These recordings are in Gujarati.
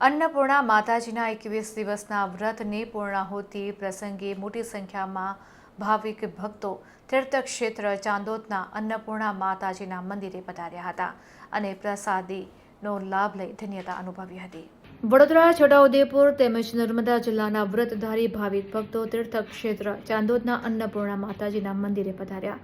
અન્નપૂર્ણા માતાજીના એકવીસ દિવસના વ્રતની પૂર્ણાહુતિ પ્રસંગે મોટી સંખ્યામાં ભાવિક ભક્તો તીર્થક્ષેત્ર ચાંદોદના અન્નપૂર્ણા માતાજીના મંદિરે પધાર્યા હતા અને પ્રસાદીનો લાભ લઈ ધન્યતા અનુભવી હતી. વડોદરા, છોટાઉદેપુર તેમજ નર્મદા જિલ્લાના વ્રતધારી ભાવિક ભક્તો તીર્થક્ષેત્ર ચાંદોદના અન્નપૂર્ણા માતાજીના મંદિરે પધાર્યા.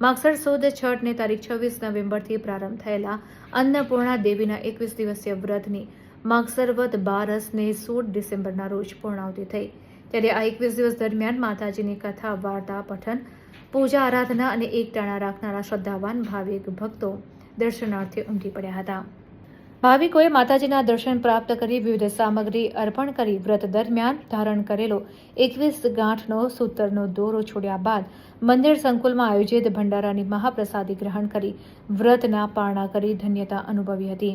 માગસર સુદ છઠને તારીખ છવ્વીસ નવેમ્બરથી પ્રારંભ થયેલા અન્નપૂર્ણા દેવીના એકવીસ દિવસીય વ્રતની માગસરવદ બારસને સોળ ડિસેમ્બરના રોજ પૂર્ણાવતી થઈ. ત્યારે આ એકવીસ દિવસ દરમિયાન માતાજીની કથા, વાર્તા, પઠન, પૂજા, આરાધના અને એકટાણા રાખનારા શ્રદ્ધાવાન ભાવિક ભક્તો દર્શનાર્થે ઉમટી પડ્યા હતા. ભાવિકોએ માતાજીના દર્શન પ્રાપ્ત કરી વિવિધ સામગ્રી અર્પણ કરી. વ્રત દરમિયાન ધારણ કરેલો એકવીસ ગાંઠનો, સૂતરનો દોરો છોડ્યા બાદ મંદિર સંકુલમાં આયોજિત ભંડારાની મહાપ્રસાદી ગ્રહણ કરી વ્રતના પારણા કરી ધન્યતા અનુભવી હતી.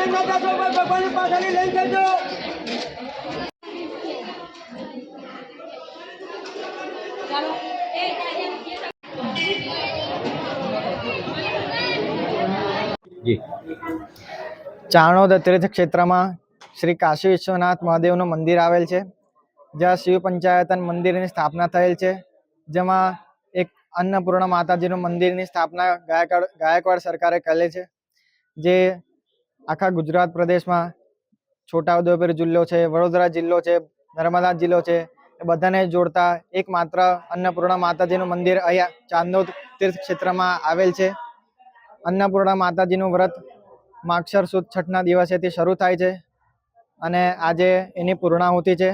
ચાણોદ તીર્થ ક્ષેત્રમાં શ્રી કાશી વિશ્વનાથ મહાદેવનું મંદિર આવેલ છે. જ્યાં શિવ પંચાયતન મંદિરની સ્થાપના થયેલ છે. જેમાં એક અન્નપૂર્ણા માતાજીનું મંદિરની સ્થાપના ગાયકવાડ ગાયકવાડ સરકારે કરેલી છે. જે આખા ગુજરાત પ્રદેશમાં છોટાઉદેપુર જિલ્લો છે, વડોદરા જિલ્લો છે, નર્મદા જિલ્લો છે, એ બધાને જોડતા એકમાત્ર અન્નપૂર્ણા માતાજીનું મંદિર અહીંયા ચાંદોદ તીર્થ ક્ષેત્રમાં આવેલ છે. અન્નપૂર્ણા માતાજીનું વ્રત માક્ષર સુદ છઠના દિવસેથી શરૂ થાય છે અને આજે એની પૂર્ણાહુતિ છે.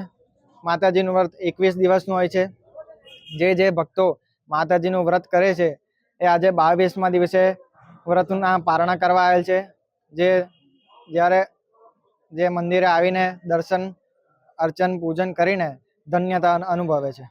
માતાજીનું વ્રત એકવીસ દિવસનું હોય છે. જે જે ભક્તો માતાજીનું વ્રત કરે છે, એ આજે બાવીસમા દિવસે વ્રતના પારણા કરવા આવેલ છે. જે જ્યારે જે મંદિરે આવીને દર્શન અર્ચન પૂજન કરીને ધન્યતા અનુભવે છે.